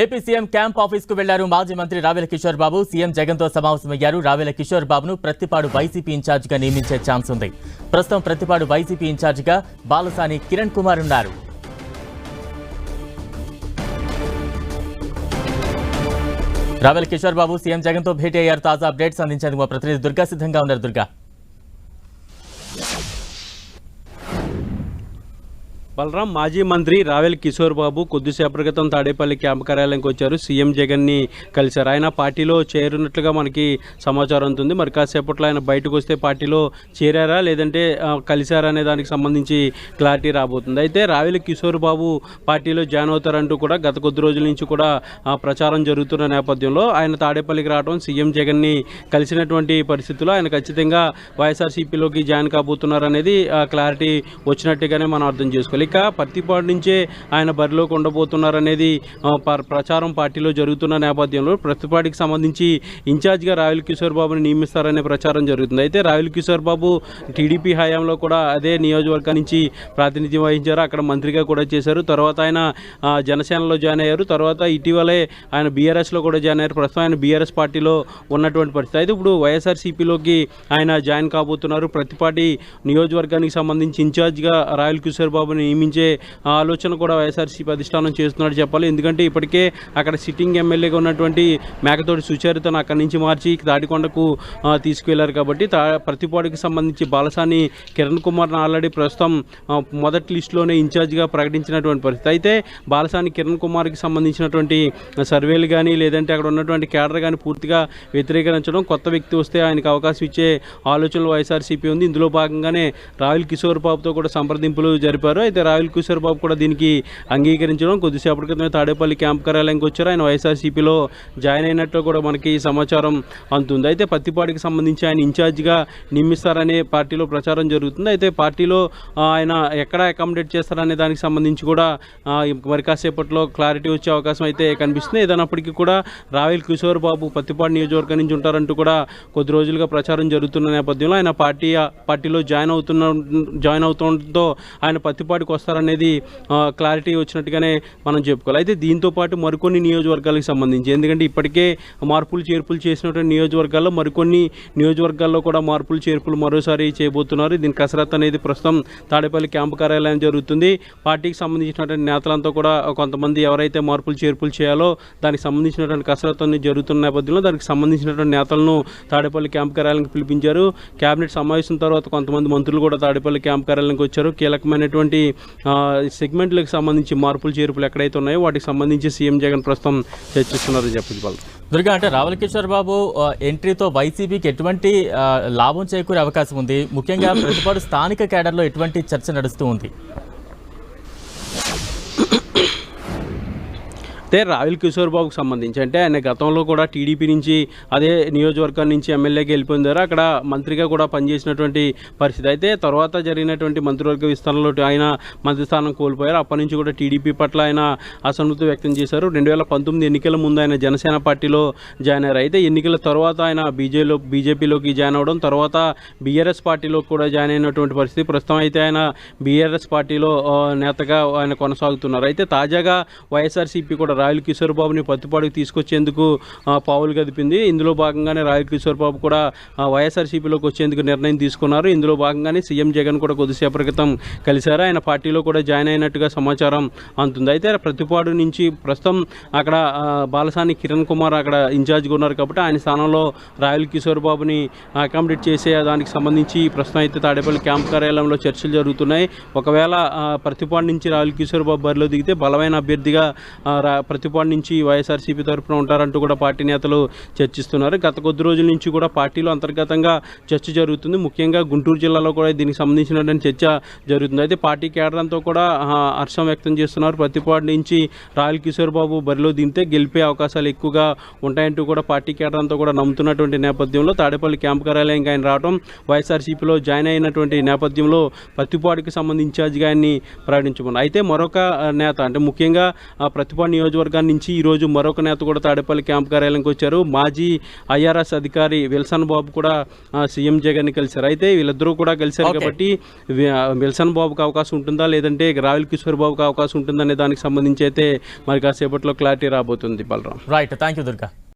AP CM camp ఆఫీస్కు వెళ్ళారు మాజీ మంత్రి రావెల కిషోర్ బాబు. సీఎం జగన్తో సమావేశమయ్యారు. రావెల కిషోర్ బాబును ప్రతిపాడు వైసీపీ ఇన్ఛార్జ్గా నియమించే ఛాన్స్ ఉంది. ప్రస్తుతం ప్రతిపాడు వైసీపీ ఇన్ఛార్జ్గా బాలసాని కిరణ్ కుమార్ ఉన్నారు. రావెల కిషోర్ బాబు సీఎం జగన్తో భేటీ అయ్యారు. తాజా అప్డేట్స్ అందించేందుకు మా ప్రతినిధి దుర్గా సిద్ధంగా ఉన్నారు. దుర్గా. బలరాం మాజీ మంత్రి రావెల్ కిషోర్ బాబు కొద్దిసేపటి క్రితం తాడేపల్లి క్యాంప్ కార్యాలయంకి వచ్చారు. సీఎం జగన్ని కలిశారు. ఆయన పార్టీలో చేరున్నట్లుగా మనకి సమాచారం ఉంటుంది. మరి కాసేపట్లో ఆయన బయటకు వస్తే పార్టీలో చేరారా లేదంటే కలిశారా అనే దానికి సంబంధించి క్లారిటీ రాబోతుంది. అయితే రావెల్ కిషోర్ బాబు పార్టీలో జాయిన్ అవుతారంటూ కూడా గత కొద్ది రోజుల నుంచి కూడా ప్రచారం జరుగుతున్న నేపథ్యంలో ఆయన తాడేపల్లికి రావడం సీఎం జగన్ని కలిసినటువంటి పరిస్థితుల్లో ఆయన ఖచ్చితంగా వైఎస్ఆర్సీపీలోకి జాయిన్ కాబోతున్నారు అనేది ఆ, క్లారిటీ వచ్చినట్టుగానే మనం అర్థం చేసుకోవాలి. ఇక పత్తిపాడు నుంచే ఆయన బరిలోకి ఉండబోతున్నారు అనేది ప- ప్రచారం పార్టీలో జరుగుతున్న నేపథ్యంలో ప్రతిపాటికి సంబంధించి ఇన్ఛార్జ్గా రాయల్ కిషోర్ బాబుని నియమిస్తారనే ప్రచారం జరుగుతుంది. అయితే రాయల్ కిషోర్ బాబు టీడీపీ హయాంలో కూడా అదే నియోజకవర్గం నుంచి ప్రాతినిధ్యం వహించారు. అక్కడ మంత్రిగా కూడా చేశారు. తర్వాత ఆయన జనసేనలో జాయిన్ అయ్యారు. తర్వాత ఇటీవలే ఆయన బీఆర్ఎస్లో కూడా జాయిన్ అయ్యారు. ప్రస్తుతం ఆయన బీఆర్ఎస్ పార్టీలో ఉన్నటువంటి పరిస్థితి. అయితే ఇప్పుడు వైఎస్ఆర్సీపీలోకి ఆయన జాయిన్ కాబోతున్నారు. ప్రతిపాటి నియోజకవర్గానికి సంబంధించి ఇన్ఛార్జ్గా రాయల్ కిషోర్ బాబుని నియమించే ఆలోచన కూడా వైఎస్ఆర్సీపీ అధిష్టానం చేస్తున్నట్టు చెప్పాలి. ఎందుకంటే ఇప్పటికే అక్కడ సిట్టింగ్ ఎమ్మెల్యేగా ఉన్నటువంటి మేకతోటి సుచరితను అక్కడి నుంచి మార్చి తాడికొండకు ఆ, తీసుకువెళ్ళారు కాబట్టి తా సంబంధించి బాలసాని కిరణ్ కుమార్ను ఆల్రెడీ ప్రస్తుతం మొదటి లిస్టులోనే ఇన్ఛార్జ్గా ప్రకటించినటువంటి పరిస్థితి. అయితే బాలసాని కిరణ్ కుమార్కి సంబంధించినటువంటి సర్వేలు కానీ లేదంటే అక్కడ ఉన్నటువంటి కేడర్ కానీ పూర్తిగా వ్యతిరేకరించడం కొత్త వ్యక్తి వస్తే ఆయనకు అవకాశం ఇచ్చే ఆలోచనలు వైఎస్ఆర్సీపీ ఉంది. ఇందులో భాగంగానే రాహుల్ కిషోర్ బాబుతో కూడా సంప్రదింపులు జరిపారు. అయితే రాహుల్ కిషోర్ బాబు కూడా దీనికి అంగీకరించడం. కొద్దిసేపటి క్రితమే తాడేపల్లి క్యాంప్ కార్యాలయంకి వచ్చారు. ఆయన వైఎస్ఆర్సీపీలో జాయిన్ అయినట్టు కూడా మనకి సమాచారం అందుతుంది అయితే పత్తిపాటికి సంబంధించి ఆయన ఇన్ఛార్జ్గా నియమిస్తారనే పార్టీలో ప్రచారం జరుగుతుంది. అయితే పార్టీలో ఆయన ఎక్కడ అకామిడేట్ చేస్తారనే దానికి సంబంధించి కూడా మరి కాసేపట్లో క్లారిటీ వచ్చే అవకాశం అయితే కనిపిస్తుంది. ఏదైనప్పటికీ కూడా రావిల్ కిషోర్ బాబు పత్తిపాడు నియోజకవర్గం నుంచి ఉంటారంటూ కూడా కొద్ది రోజులుగా ప్రచారం జరుగుతున్న నేపథ్యంలో ఆయన పార్టీ పార్టీలో జాయిన్ అవుతున్న జాయిన్ అవుతుండటంతో ఆయన పత్తిపాటి వస్తారనేది క్లారిటీ వచ్చినట్టుగానే మనం చెప్పుకోవాలి. అయితే దీంతో పాటు మరికొన్ని నియోజకవర్గాలకు సంబంధించి ఎందుకంటే ఇప్పటికే మార్పులు చేర్పులు చేసినటువంటి నియోజకవర్గాల్లో మరికొన్ని నియోజకవర్గాల్లో కూడా మార్పులు చేర్పులు మరోసారి చేయబోతున్నారు. దీని కసరత్ అనేది ప్రస్తుతం తాడేపల్లి క్యాంపు కార్యాలయం జరుగుతుంది. పార్టీకి సంబంధించినటువంటి నేతలంతా కూడా కొంతమంది ఎవరైతే మార్పులు చేర్పులు చేయాలో దానికి సంబంధించినటువంటి కసరత్ అనేది జరుగుతున్న నేపథ్యంలో దానికి సంబంధించినటువంటి నేతలను తాడేపల్లి క్యాంపు కార్యాలయానికి పిలిపించారు. కేబినెట్ సమావేశం తర్వాత కొంతమంది మంత్రులు కూడా తాడేపల్లి క్యాంపు కార్యాలయానికి వచ్చారు. కీలకమైనటువంటి సెగ్మెంట్లకు సంబంధించి మార్పులు చేర్పులు ఎక్కడైతే ఉన్నాయో వాటికి సంబంధించి సీఎం జగన్ ప్రస్తుతం చర్చిస్తున్నారని చెప్పి వాళ్ళు దుర్గా అంటే రావెల కిషోర్ బాబు ఎంట్రీతో వైసీపీకి ఎటువంటి లాభం చేకూరే అవకాశం ఉంది. ముఖ్యంగా ప్రతిపాడు స్థానిక కేడర్లో ఎటువంటి చర్చ నడుస్తూ ఉంది? అయితే రాయల్ కిషోర్ బాబుకు సంబంధించి అంటే ఆయన గతంలో కూడా టీడీపీ నుంచి అదే నియోజకవర్గం నుంచి ఎమ్మెల్యేకి వెళ్ళిపోయిందారు అక్కడ మంత్రిగా కూడా పనిచేసినటువంటి పరిస్థితి. అయితే తర్వాత జరిగినటువంటి మంత్రివర్గ విస్తరణలో ఆయన మంత్రి స్థానం కోల్పోయారు. అప్పటి నుంచి కూడా టీడీపీ పట్ల ఆయన అసంతృప్తి వ్యక్తం చేశారు. రెండు వేల పంతొమ్మిది ఎన్నికల ముందు ఆయన జనసేన పార్టీలో జాయిన్ అయ్యారు. అయితే ఎన్నికల తర్వాత ఆయన బీజేలో బీజేపీలోకి జాయిన్ అవ్వడం తర్వాత బీఆర్ఎస్ పార్టీలో కూడా జాయిన్ అయినటువంటి పరిస్థితి. ప్రస్తుతం అయితే ఆయన బీఆర్ఎస్ పార్టీలో నేతగా ఆయన కొనసాగుతున్నారు. అయితే తాజాగా వైఎస్ఆర్సీపీ కూడా రాయల్ కిషోర్ బాబుని పత్తిపాడుకు తీసుకొచ్చేందుకు పావులు గదిపింది. ఇందులో భాగంగానే రాయల్ కిషోర్ బాబు కూడా వైఎస్ఆర్సీపీలోకి వచ్చేందుకు నిర్ణయం తీసుకున్నారు. ఇందులో భాగంగానే సీఎం జగన్ కూడా కొద్దిసేపటి క్రితం కలిశారు. ఆయన పార్టీలో కూడా జాయిన్ అయినట్టుగా సమాచారం అందుతుంది అయితే ప్రతిపాడు నుంచి ప్రస్తుతం అక్కడ బాలసాని కిరణ్ కుమార్ అక్కడ ఇన్ఛార్జ్గా ఉన్నారు కాబట్టి ఆయన స్థానంలో రాయల్ కిషోర్ బాబుని అకామిడేట్ చేసే దానికి సంబంధించి ప్రస్తుతం అయితే తాడేపల్లి క్యాంప్ కార్యాలయంలో చర్చలు జరుగుతున్నాయి. ఒకవేళ ప్రతిపాడు నుంచి రాయల్ కిషోర్ బాబు బరిలో దిగితే బలమైన అభ్యర్థిగా రా- ప్రతిపాడు నుంచి వైఎస్ఆర్సీపీ తరఫున ఉంటారంటూ కూడా పార్టీ నేతలు చర్చిస్తున్నారు. గత కొద్ది రోజుల నుంచి కూడా పార్టీలో అంతర్గతంగా చర్చ జరుగుతుంది. ముఖ్యంగా గుంటూరు జిల్లాలో కూడా దీనికి సంబంధించినటువంటి చర్చ జరుగుతుంది. అయితే పార్టీ కేడర్ అంతా కూడా హర్షం వ్యక్తం చేస్తున్నారు. ప్రతిపాడు నుంచి రాయల్ కిషోర్ బాబు బరిలో దిగితే గెలిపే అవకాశాలు ఎక్కువగా ఉంటాయంటూ కూడా పార్టీ కేడర్ అంతా కూడా నమ్ముతున్నటువంటి నేపథ్యంలో తాడేపల్లి క్యాంప్ కార్యాలయంకి ఆయన రావడం వైఎస్ఆర్సీపీలో జాయిన్ అయినటువంటి నేపథ్యంలో ప్రతిపాడికి సంబంధించి ఇన్ఛార్జిగా ఆయన్ని ప్రకటించమన్నారు. అయితే మరొక నేత అంటే ముఖ్యంగా ఆ, ప్రతిపాడు నియోజక నియోజకవర్గం నుంచి ఈరోజు మరొక నేత కూడా తాడేపల్లి క్యాంప్ కార్యాలయానికి వచ్చారు. మాజీ ఐఆర్ఎస్ అధికారి విల్సన్ బాబు కూడా సీఎం జగన్ని కలిశారు. అయితే వీళ్ళిద్దరూ కూడా కలిశారు. కాబట్టి విల్సన్ బాబుకి అవకాశం ఉంటుందా? లేదంటే రావుల్ కిషోర్ బాబుకి అవకాశం ఉంటుందా? అనే దానికి సంబంధించి అయితే మరి కాసేపట్లో క్లారిటీ రాబోతుంది. Balaram. Right thank you Durga